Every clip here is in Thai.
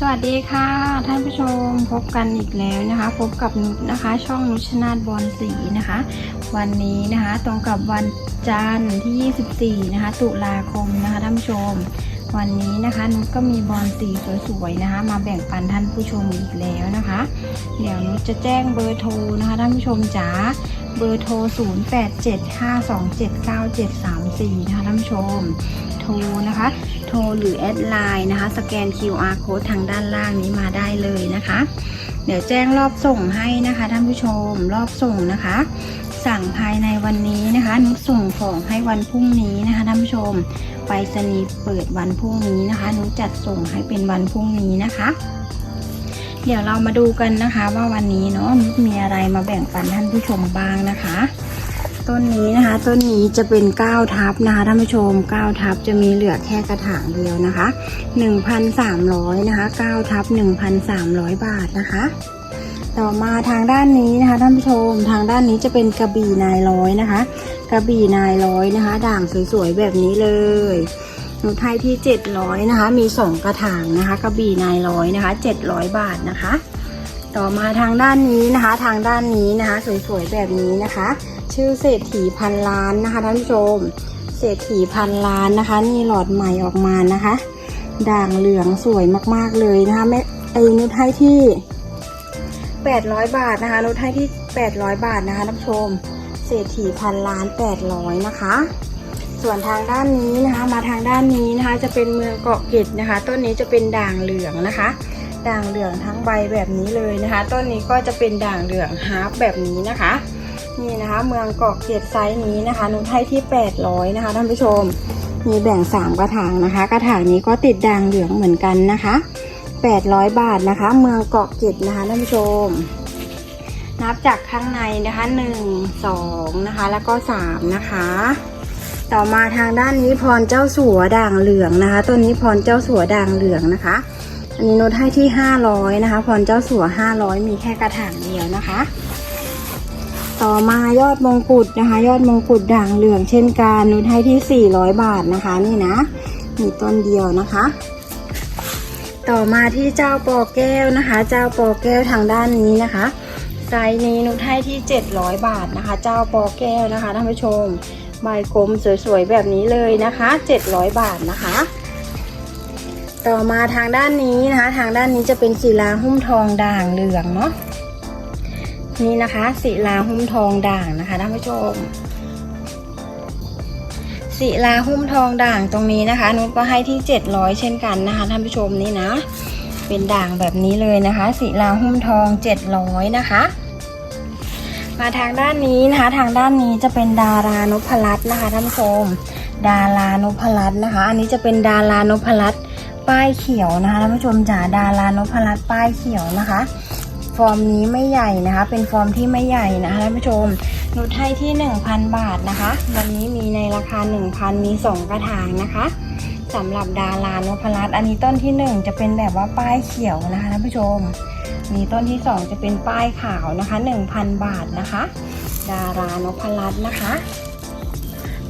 สวัสดีค่ะท่านผู้ชมพบกันอีกแล้วนะคะ พบกับนุชนะคะ ช่องนุชนาธบอลสีนะคะ วันนี้นะคะตรงกับวันจันทร์ที่ 24 นะคะ ตุลาคมนะคะท่านผู้ชม วันนี้นะคะนุชก็มีบอลสีสวยๆนะคะ มาแบ่งปันท่านผู้ชมอีกแล้วนะคะ เดี๋ยวนุชจะแจ้งเบอร์โทรนะคะท่านผู้ชมจ๋าเบอร์โทร 0875279734 นะคะท่านผู้ชม โทรนะคะ โทรหรือแอดไลน์นะคะ สแกน QR code ทางด้านล่างนี้มาได้เลยนะคะ เดี๋ยวแจ้งรอบส่งให้นะคะท่านผู้ชมรอบส่งนะคะ สั่งภายในวันนี้นะคะ นุชส่งของให้วันพรุ่งนี้นะคะท่านผู้ชมไปรษณีย์เปิดวันพรุ่งนี้นะคะนุชจัดส่งให้เป็นวันพรุ่งนี้นะคะเดี๋ยวเรามาดูกันนะคะว่าวันนี้เนาะนุชมีอะไรมาแบ่งปันท่านผู้ชมบ้างนะคะ ต้นนี้นะคะ ต้นนี้จะเป็น9ทับนะคะท่านผู้ชม9ทับจะมีเหลือแค่กระถางเดียวนะคะ1,300นะคะ9ทับ1,300 บาทนะคะ ต่อมาทางด้านนี้นะคะท่านผู้ชมทางด้านนี้จะเป็นกระบี่นายร้อยนะคะ กระบี่นายร้อยนะคะ ด่างสวยๆแบบนี้เลยหนูไทยที่ 700นะคะ มี 2 กระถางนะคะ กระบี่นายร้อยนะคะ 700 บาทนะคะ ต่อมาทางด้านนี้นะคะ ทางด้านนี้นะคะ สวยๆแบบนี้นะคะ ชื่อเศรษฐีพันล้านนะคะท่านผู้ชม เศรษฐีพันล้านนะคะ นี่หลอดใหม่ออกมานะคะ ด่างเหลืองสวยมากๆเลยนะคะแม่ไอ้นุชให้ที่800บาทนะคะนุชให้ที่800บาทนะคะท่านผู้ชม เศรษฐีพันล้าน800นะคะ ส่วนทางด้านนี้นะคะ มาทางด้านนี้นะคะ จะเป็นเมืองเกาะเกร็ดนะคะ ต้นนี้จะเป็นด่างเหลืองนะคะด่างเหลืองทั้งใบแบบนี้เลยนะคะ ต้นนี้ก็จะเป็นด่างเหลืองฮาร์ปแบบนี้นะคะ นี่นะคะ เมืองเกาะเกร็ดไซส์นี้นะคะนุชให้ที่ 800 นะคะท่านผู้ชม มีแบ่ง 3 กระถางนะคะ กระถางนี้ก็ติดด่างเหลืองเหมือนกันนะคะ 800 บาทนะคะ เมืองเกาะเกร็ดนะคะท่านผู้ชม นับจากข้างในนะคะ 1 2 นะคะ แล้วก็ 3 นะคะ ต่อมาทางด้านนี้พรเจ้าสัวด่างเหลืองนะคะ ตัวนี้พรเจ้าสัวด่างเหลืองนะคะอันนี้นุชให้ที่ 500 นะคะ พรเจ้าสัว 500 มีแค่กระถางเดียวนะคะ ต่อมายอดมงกุฎนะคะ ยอดมงกุฎด่างเหลืองเช่นกันนุชให้ที่ 400 บาทนะคะ นี่นะมีต้นเดียวนะคะ ต่อมาที่เจ้าปอแก้วนะคะ เจ้าปอแก้วทางด้านนี้นะคะไซส์นี้นุชให้ที่ 700 บาทนะคะ เจ้าปอแก้วนะคะท่านผู้ชมใบกลมสวยๆแบบนี้เลยนะคะ 700 บาทนะคะ ต่อมาทางด้านนี้นะคะ ทางด้านนี้จะเป็นศิลาหุ้มทองด่างเหลืองเนาะ นี่นะคะศิลาหุ้มทองด่างนะคะท่านผู้ชมศิลาหุ้มทองด่างตรงนี้นะคะนุชก็ให้ที่ 700 เช่นกันนะคะท่านผู้ชมนี่นะ เป็นด่างแบบนี้เลยนะคะศิลาหุ้มทอง 700 นะคะ มาทางด้านนี้นะคะทางด้านนี้จะเป็นดารานพรัตนะคะท่านผู้ชม ดารานพรัตนะคะ อันนี้จะเป็นดารานพรัตป้ายเขียวนะคะท่านผู้ชมจ๋าดารานพรัตป้ายเขียวนะคะ ฟอร์มนี้ไม่ใหญ่นะคะ เป็นฟอร์มที่ไม่ใหญ่นะคะท่านผู้ชมนุชให้ที่ 1,000 บาทนะคะ วันนี้มีในราคา 1,000 มี 2 กระถางนะคะสำหรับดารานพรัตน์อันนี้ต้นที่ 1 จะเป็นแบบว่าป้ายเขียวนะคะท่านผู้ชมมีต้นที่ 2 จะเป็นป้ายขาวนะคะ 1,000 บาทนะคะ ดารานพรัตน์นะคะ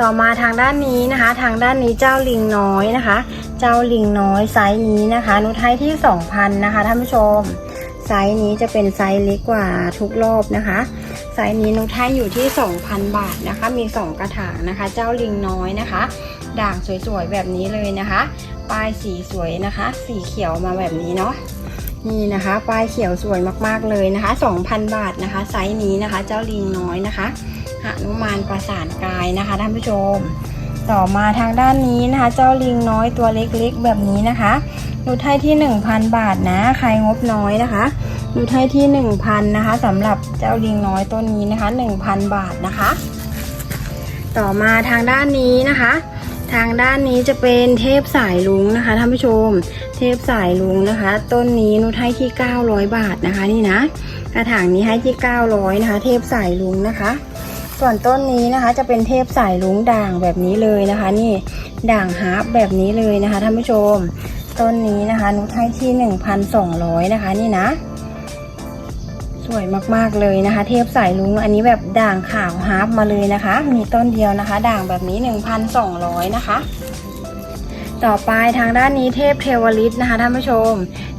ต่อมาทางด้านนี้นะคะ ทางด้านนี้เจ้าลิงน้อยนะคะ เจ้าลิงน้อยไซส์นี้นะคะ นุชให้ที่ 2,000 นะคะท่านผู้ชม ซส์นี้จะเป็นไซส์เล็กกว่าทุกรอบนะคะไซส์นี้นุชให้อยู่ที่ 2,000 บาทนะคะ มี 2 กระถางนะคะ เจ้าลิงน้อยนะคะ ด่างสวยๆแบบนี้เลยนะคะป้ายสีสวยนะคะ สีเขียวมาแบบนี้เนาะนี่นะคะป้ายเขียวสวยมากๆเลยนะคะ 2,000 บาทนะคะ ไซส์นี้นะคะ เจ้าลิงน้อยนะคะหนุมานประสานกายนะคะท่านผู้ชม ต่อมาทางด้านนี้นะคะ เจ้าลิงน้อยตัวเล็กๆแบบนี้นะคะ นุชให้ที่ 1,000 บาทนะ ใครงบน้อยนะคะนุชให้ที่ 1,000 นะคะสำหรับเจ้าลิงน้อยต้นนี้นะคะ 1,000 บาทนะคะ ต่อมาทางด้านนี้นะคะ ทางด้านนี้จะเป็นเทพสายลุงนะคะท่านผู้ชม เทพสายลุงนะคะ ต้นนี้นุชให้ที่ 900 บาทนะคะนี่นะกระถางนี้ให้ที่ 900นะคะ เทพสายลุงนะคะส่วนต้นนี้นะคะจะเป็นเทพสายลุงด่างแบบนี้เลยนะคะ นี่ด่างฮาร์ปแบบนี้เลยนะคะท่านผู้ชม ต้นนี้นะคะนุชให้ที่1,200นะคะ นี่นะ สวยมากๆเลยนะคะ เทพสายลุงอันนี้แบบด่างขาวฮาร์ปมาเลยนะคะ มีต้นเดียวนะคะ ด่างแบบนี้1,200นะคะ ต่อไปทางด้านนี้เทพเทวฤทธิ์นะคะท่านผู้ชม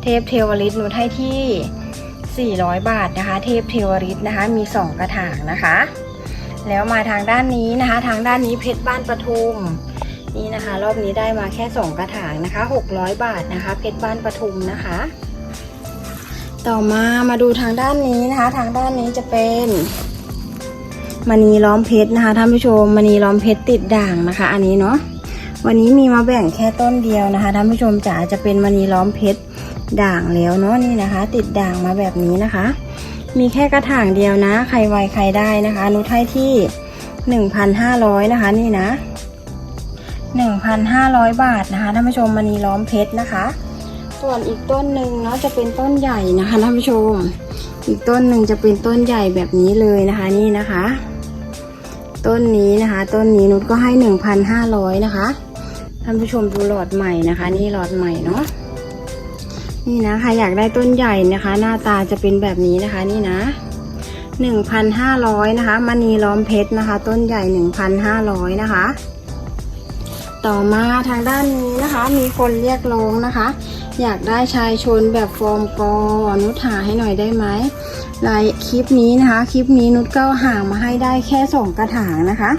เทพเทวฤทธิ์หนูให้ที่400 บาทนะคะ เทพเทวฤทธิ์นะคะ มี 2 กระถางนะคะ แล้วมาทางด้านนี้นะคะ ทางด้านนี้เพชรบ้านปทุม นี่นะคะ รอบนี้ได้มาแค่ 2 กระถางนะคะ 600 บาทนะคะ เพชรบ้านปทุมนะคะ ต่อมามาดูทางด้านนี้นะคะ ทางด้านนี้จะเป็นมณีล้อมเพชรนะคะท่านผู้ชมมณีล้อมเพชรติดด่างนะคะ อันนี้เนาะวันนี้มีมาแบ่งแค่ต้นเดียวนะคะท่านผู้ชมจ๋าจะเป็นมณีล้อมเพชรด่างแล้วเนาะนี่นะคะ ติดด่างมาแบบนี้นะคะ มีแค่กระถางเดียวนะ ใครไวใครได้นะคะ นุชให้ที่ 1,500 นะคะ นี่นะ 1,500 บาทนะคะท่านผู้ชมมณีล้อมเพชรนะคะ ส่วนอีกต้นหนึ่งเนาะจะเป็นต้นใหญ่นะคะท่านผู้ชม อีกต้นหนึ่งจะเป็นต้นใหญ่แบบนี้เลยนะคะนี่นะคะ ต้นนี้นะคะ ต้นนี้นุชก็ให้หนึ่งพันห้าร้อยนะคะท่านผู้ชมดูหลอดใหม่นะคะ นี่หลอดใหม่เนาะนี่นะใครอยากได้ต้นใหญ่นะคะ หน้าตาจะเป็นแบบนี้นะคะนี่นะหนึ่งพันห้าร้อยนะคะมณีล้อมเพชรนะคะ ต้นใหญ่หนึ่งพันห้าร้อยนะคะ ต่อมาทางด้านนี้นะคะ มีคนเรียกร้องนะคะ อยากได้ชายชนแบบฟอร์มกอนุชหาให้หน่อยได้ไหมลายคลิปนี้นะคะ คลิปนี้นุชก็ห่างมาให้ได้แค่สองกระถางนะคะ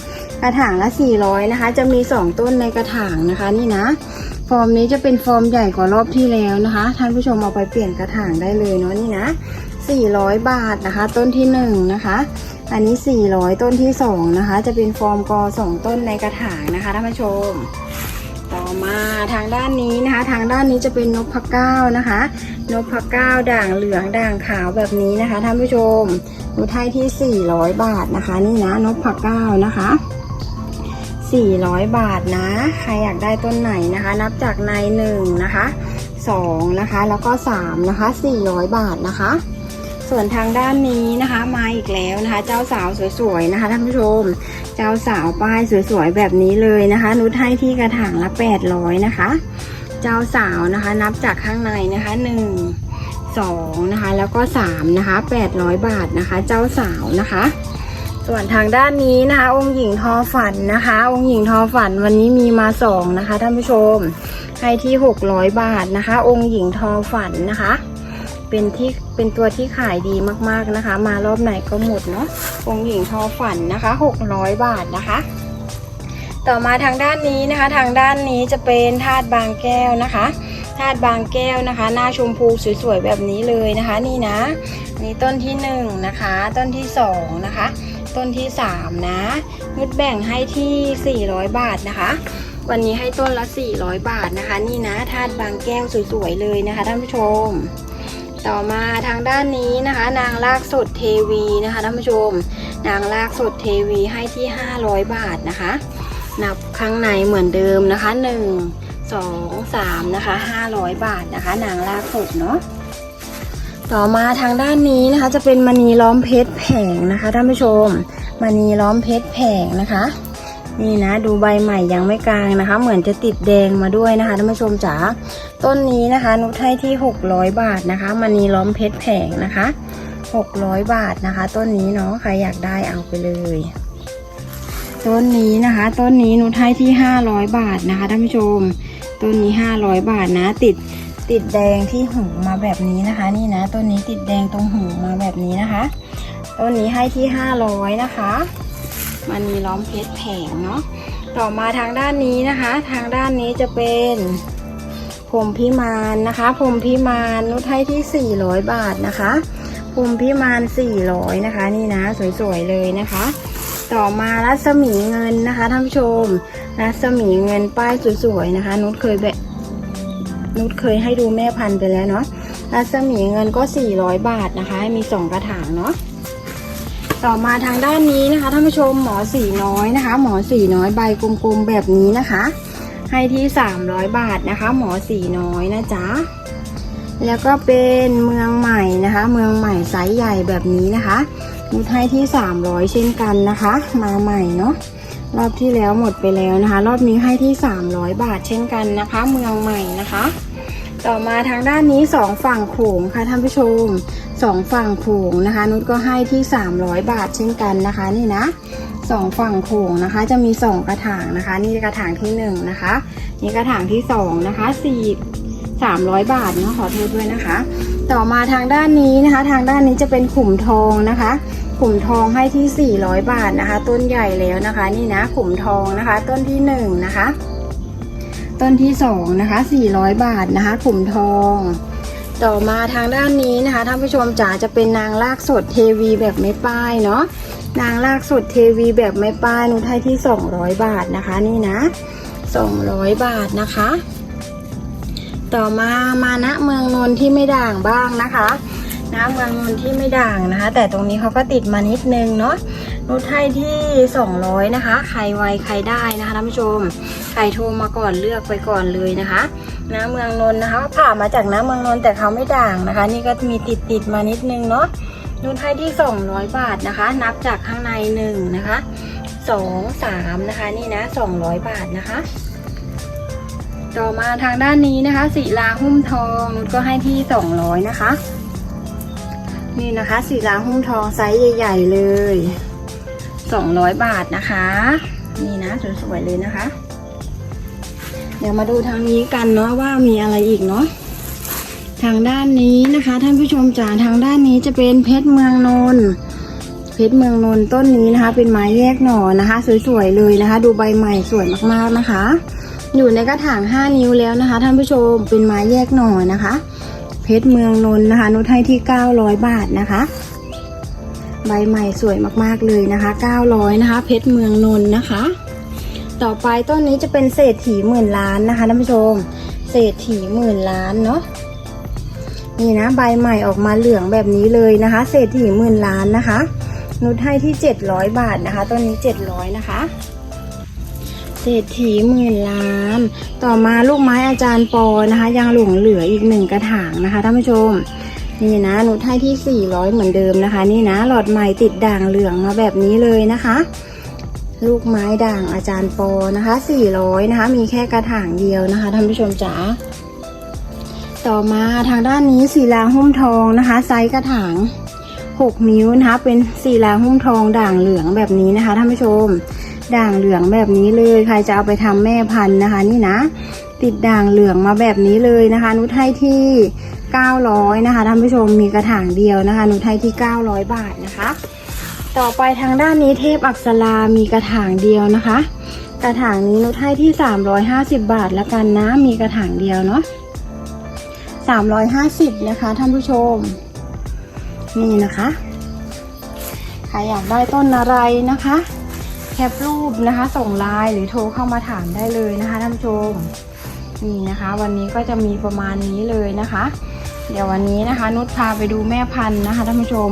กระถางละ 400 นะคะ จะมี 2 ต้นในกระถางนะคะนี่นะ ฟอร์มนี้จะเป็นฟอร์มใหญ่กว่ารอบที่แล้วนะคะ ท่านผู้ชมเอาไปเปลี่ยนกระถางได้เลยเนาะนี่นะ400 บาทนะคะ ต้นที่1นะคะ อันนี้ 400 ต้นที่ 2 นะคะ จะเป็นฟอร์มกอ2ต้นในกระถางนะคะท่านผู้ชม ต่อมาทางด้านนี้นะคะ ทางด้านนี้จะเป็นนกพเก้านะคะ นกพเก้าด่างเหลืองด่างขาวแบบนี้นะคะท่านผู้ชมหนูไทยที่ 400 บาทนะคะ นี่นะนกพเก้านะคะ 400 บาทนะ ใครอยากได้ต้นไหนนะคะ นับจากใน1นะคะ2นะคะ แล้วก็3นะคะ400 บาทนะคะ ส่วนทางด้านนี้นะคะมาอีกแล้วนะคะ เจ้าสาวสวยๆนะคะท่านผู้ชม เจ้าสาวป้ายสวยๆแบบนี้เลยนะคะ นุชให้ที่กระถางละ800นะคะ เจ้าสาวนะคะนับจากข้างในนะคะ 1 2นะคะแล้วก็3นะคะ800 บาทนะคะ เจ้าสาวนะคะ ส่วนทางด้านนี้นะคะ องค์หญิงทอฝันนะคะ องค์หญิงทอฝันวันนี้มีมาสองนะคะท่านผู้ชมให้ที่ 600 บาทนะคะ องค์หญิงทอฝันนะคะ เป็นที่เป็นตัวที่ขายดีมากๆนะคะ มารอบไหนก็หมดเนาะองค์หญิงทอฝันนะคะ 600 บาทนะคะ ต่อมาทางด้านนี้นะคะ ทางด้านนี้จะเป็นธาตุบางแก้วนะคะธาตุบางแก้วนะคะ หน้าชมพูสวยๆแบบนี้เลยนะคะ นี่นะนี่ต้นที่หนึ่งนะคะ ต้นที่สองนะคะ ต้นที่สามนะนุดแบ่งให้ที่ 400 บาทนะคะวันนี้ให้ต้นละ 400 บาทนะคะ นี่นะธาตุบางแก้วสวยๆเลยนะคะท่านผู้ชม ต่อมาทางด้านนี้นะคะ นางลากสดเทวีนะคะท่านผู้ชม นางลากสดเทวีให้ที่ 500 บาทนะคะ นับข้างในเหมือนเดิมนะคะ 1 2 3นะคะ500 บาทนะคะ นางลากสดเนาะต่อมาทางด้านนี้นะคะ จะเป็นมณีล้อมเพชรแผงนะคะท่านผู้ชมมณีล้อมเพชรแผงนะคะ นี่นะดูใบใหม่ยังไม่กลางนะคะ เหมือนจะติดแดงมาด้วยนะคะท่านผู้ชมจ๋าต้นนี้นะคะ นุชให้ที่ 600 บาทนะคะมณีล้อมเพชรแผงนะคะ 600 บาทนะคะ ต้นนี้เนาะใครอยากได้เอาไปเลย ต้นนี้นะคะ ต้นนี้นุชให้ที่ 500 บาทนะคะท่านผู้ชม ต้นนี้ 500 บาทนะ ติดติดแดงที่หูมาแบบนี้นะคะ นี่นะต้นนี้ติดแดงตรงหูมาแบบนี้นะคะ ต้นนี้ให้ที่ 500 นะคะ มันมีล้อมเพชรแผงเนาะต่อมาทางด้านนี้นะคะ ทางด้านนี้จะเป็นพรมพิมานนะคะพรมพิมานนุชให้ที่ 400 บาทนะคะพรมพิมาน400นะคะ นี่นะสวยๆเลยนะคะ ต่อมารัศมีเงินนะคะท่านผู้ชม รัศมีเงินป้ายสวยๆนะคะ นุชเคยแบบนุชเคยให้ดูแม่พันธุ์ไปแล้วเนาะรัศมีเงินก็ 400 บาทนะคะ มีสองกระถางเนาะ ต่อมาทางด้านนี้นะคะท่านผู้ชมหมอสีน้อยนะคะ หมอสีน้อยใบกลมๆแบบนี้นะคะ ให้ที่ 300 บาทนะคะ หมอสีน้อยนะจ๊ะแล้วก็เป็นเมืองใหม่นะคะ เมืองใหม่ไซส์ใหญ่แบบนี้นะคะนุชให้ที่ 300 เช่นกันนะคะ มาใหม่เนาะรอบที่แล้วหมดไปแล้วนะคะ รอบนี้ให้ที่ 300 บาทเช่นกันนะคะ เมืองใหม่นะคะ ต่อมาทางด้านนี้สองฝั่งโขงค่ะท่านผู้ชมสองฝั่งโขงนะคะ นุชก็ให้ที่ 300 บาทเช่นกันนะคะนี่นะสองฝั่งโขงนะคะ จะมีสองกระถางนะคะ นี่กระถางที่หนึ่งนะคะ นี่กระถางที่สองนะคะสี่สามร้อยบาทเนาะขอโทษด้วยนะคะ ต่อมาทางด้านนี้นะคะ ทางด้านนี้จะเป็นขุมทองนะคะขุมทองให้ที่ 400 บาทนะคะ ต้นใหญ่แล้วนะคะ นี่นะขุมทองนะคะ ต้นที่หนึ่งนะคะ ต้นที่สองนะคะ400 บาทนะคะขุมทอง ต่อมาทางด้านนี้นะคะท่านผู้ชมจ๋าจะเป็นนางลากสดเทวีแบบไม่ป้ายเนาะนางลากสดเทวีแบบไม่ป้ายนุชให้ที่ 200 บาทนะคะนี่นะ 200 บาทนะคะ ต่อมามาณเมืองนนท์ที่ไม่ด่างบ้างนะคะ นะเมืองนนท์ที่ไม่ด่างนะคะ แต่ตรงนี้เขาก็ติดมานิดนึงเนาะนุชให้ที่ 200 นะคะ ใครไวใครได้นะคะท่านผู้ชม ใครโทรมาก่อนเลือกไปก่อนเลยนะคะ น้ำเมืองนนท์นะคะผ่ามาจากน้ำเมืองนนท์แต่เขาไม่ด่างนะคะ นี่ก็มีติดติดมานิดนึงเนาะนุชให้ที่ 200 บาทนะคะ นับจากข้างในหนึ่งนะคะสองสามนะคะ นี่นะ 200 บาทนะคะต่อมาทางด้านนี้นะคะศิลาหุ้มทองนุชก็ให้ที่ 200 นะคะ นี่นะคะศิลาหุ้มทองไซส์ใหญ่ ๆ เลย 200 บาทนะคะ นี่นะสวยๆเลยนะคะ เดี๋ยวมาดูทางนี้กันเนาะว่ามีอะไรอีกเนาะทางด้านนี้นะคะ ท่านผู้ชมจ๋าทางด้านนี้จะเป็นเพชรเมืองนนท์เพชรเมืองนนท์ต้นนี้นะคะ เป็นไม้แยกหน่อนะคะ สวยๆเลยนะคะ ดูใบใหม่สวยมากๆนะคะ อยู่ในกระถาง 5 นิ้วแล้วนะคะ ท่านผู้ชมเป็นไม้แยกหน่อนะคะ เพชรเมืองนนท์นะคะ นุชให้ที่ 900 บาทนะคะ ใบใหม่สวยมากๆเลยนะคะ 900 นะคะ เพชรเมืองนนท์นะคะ ต่อไปต้นนี้จะเป็นเศรษฐีหมื่นล้านนะคะท่านผู้ชม เศรษฐีหมื่นล้านเนาะนี่นะใบใหม่ออกมาเหลืองแบบนี้เลยนะคะ เศรษฐีหมื่นล้านนะคะ นุชให้ที่ 700 บาทนะคะต้นนี้ 700 นะคะ เศรษฐีหมื่นล้าน ต่อมาลูกไม้อาจารย์ปอนะคะ ยังหลงเหลืออีกหนึ่งกระถางนะคะท่านผู้ชมนี่นะหนุชให้ที่ 400 เหมือนเดิมนะคะ นี่นะหลอดใหม่ติดด่างเหลืองมาแบบนี้เลยนะคะ ลูกไม้ด่างอาจารย์ปอนะคะ 400 นะคะ มีแค่กระถางเดียวนะคะท่านผู้ชมจ๋าต่อมาทางด้านนี้สีลาหุ้มทองนะคะ ไซส์กระถาง 6 นิ้วนะคะ เป็นสีลาหุ้มทองด่างเหลืองแบบนี้นะคะท่านผู้ชม ด่างเหลืองแบบนี้เลย ใครจะเอาไปทำแม่พันธุ์นะคะ นี่นะ ติดด่างเหลืองมาแบบนี้เลยนะคะ นุชให้ที่ 900 นะคะท่านผู้ชมมีกระถางเดียวนะคะ นุชให้ที่ 900 บาทนะคะ ต่อไปทางด้านนี้เทพอักษรามีกระถางเดียวนะคะ กระถางนี้นุชให้ที่ 350 บาทละกันนะ มีกระถางเดียวเนาะ350 นะคะท่านผู้ชม นี่นะคะใครอยากได้ต้นอะไรนะคะ แคปรูปนะคะ ส่งไลน์หรือโทรเข้ามาถามได้เลยนะคะท่านผู้ชมนี่นะคะ วันนี้ก็จะมีประมาณนี้เลยนะคะ เดี๋ยววันนี้นะคะนุชพาไปดูแม่พันธุ์นะคะท่านผู้ชม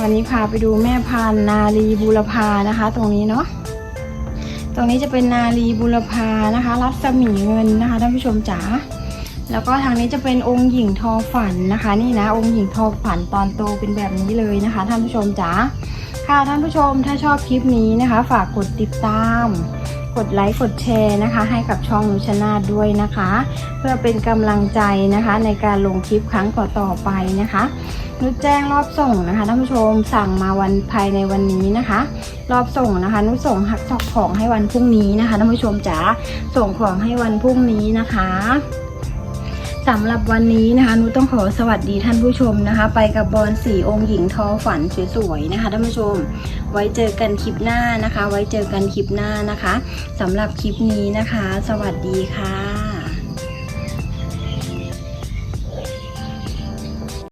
วันนี้พาไปดูแม่พันธุ์นาลีบูรพานะคะ ตรงนี้เนาะตรงนี้จะเป็นนาลีบุรพานะคะ รัศมีเงินนะคะท่านผู้ชมจ๋าแล้วก็ทางนี้จะเป็นองค์หญิงทอฝันนะคะ นี่นะองค์หญิงทอฝันตอนโตเป็นแบบนี้เลยนะคะท่านผู้ชมจ๋า ค่ะท่านผู้ชมถ้าชอบคลิปนี้นะคะ ฝากกดติดตาม กดไลค์กดแชร์นะคะ ให้กับช่องนุชนาด้วยนะคะ เพื่อเป็นกำลังใจนะคะในการลงคลิปครั้งต่อๆไปนะคะนุชแจ้งรอบส่งนะคะท่านผู้ชมสั่งมาวันภายในวันนี้นะคะ รอบส่งนะคะ นุชส่งหักซอกของให้วันพรุ่งนี้นะคะท่านผู้ชมจ๋าส่งของให้วันพรุ่งนี้นะคะ สำหรับวันนี้นะคะนุต้องขอสวัสดีท่านผู้ชมนะคะ ไปกับบอลสีองค์หญิงทอฝันสวยๆนะคะท่านผู้ชม ไว้เจอกันคลิปหน้านะคะ ไว้เจอกันคลิปหน้านะคะสำหรับคลิปนี้นะคะ สวัสดีค่ะ